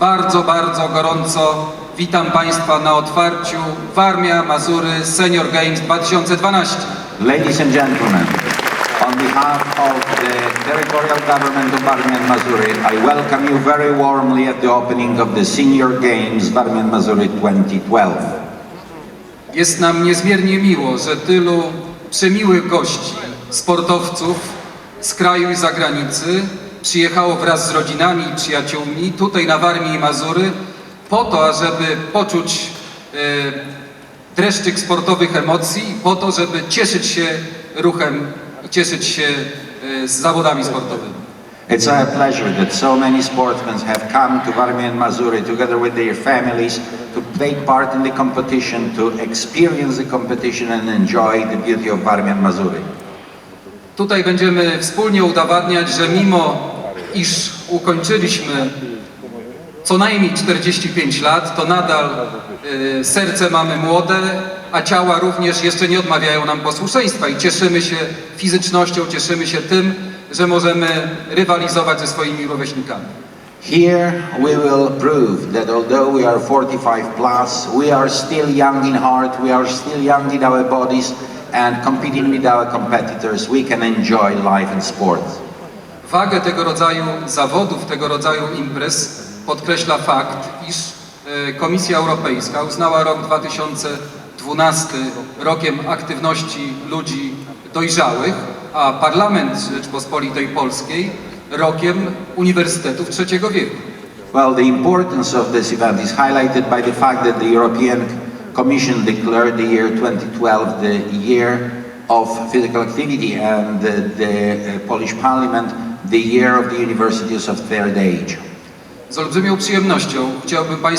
Bardzo, bardzo gorąco witam Państwa na otwarciu Warmia Mazury Senior Games 2012. Ladies and gentlemen, on behalf of the territorial government of Varmia and Mazuri, I welcome you very warmly at the opening of the Senior Games Varmia and Mazuri 2012. Jest nam niezmiernie miło, że tylu przemiłych gości, sportowców z kraju i zagranicy przyjechało wraz z rodzinami i przyjaciółmi tutaj na Warmii i Mazury po to, ażeby poczuć e, dreszczyk sportowych emocji, po to, żeby cieszyć się ruchem i cieszyć się e, z zawodami sportowymi. It's our pleasure that so many sportsmen have come to Varmia and Mazuri together with their families to take part in the competition, to experience the competition and enjoy the beauty of Varmia and Mazuri. Tutaj będziemy wspólnie udowadniać, że mimo iż ukończyliśmy co najmniej 45 lat, to nadal y, serce mamy młode, a ciała również jeszcze nie odmawiają nam posłuszeństwa i cieszymy się fizycznością, cieszymy się tym, że możemy rywalizować ze swoimi rówieśnikami. Here we will prove that although we are 45 plus, we are still young in heart, we are still young in our bodies, and competing with our competitors, we can enjoy life and sport. Wagę tego rodzaju zawodów, tego rodzaju imprez podkreśla fakt, iż e, Komisja Europejska uznała rok 2012 rokiem aktywności ludzi dojrzałych, a Parlament Rzeczpospolitej Polskiej rokiem uniwersytetów trzeciego wieku. Well, the importance of this event is highlighted by the fact that the European Commission declared the year 2012 the year of physical activity and the, the uh, Polish Parliament the year of the universities of third age. Z olbrzymią przyjemnością chciałbym Państwu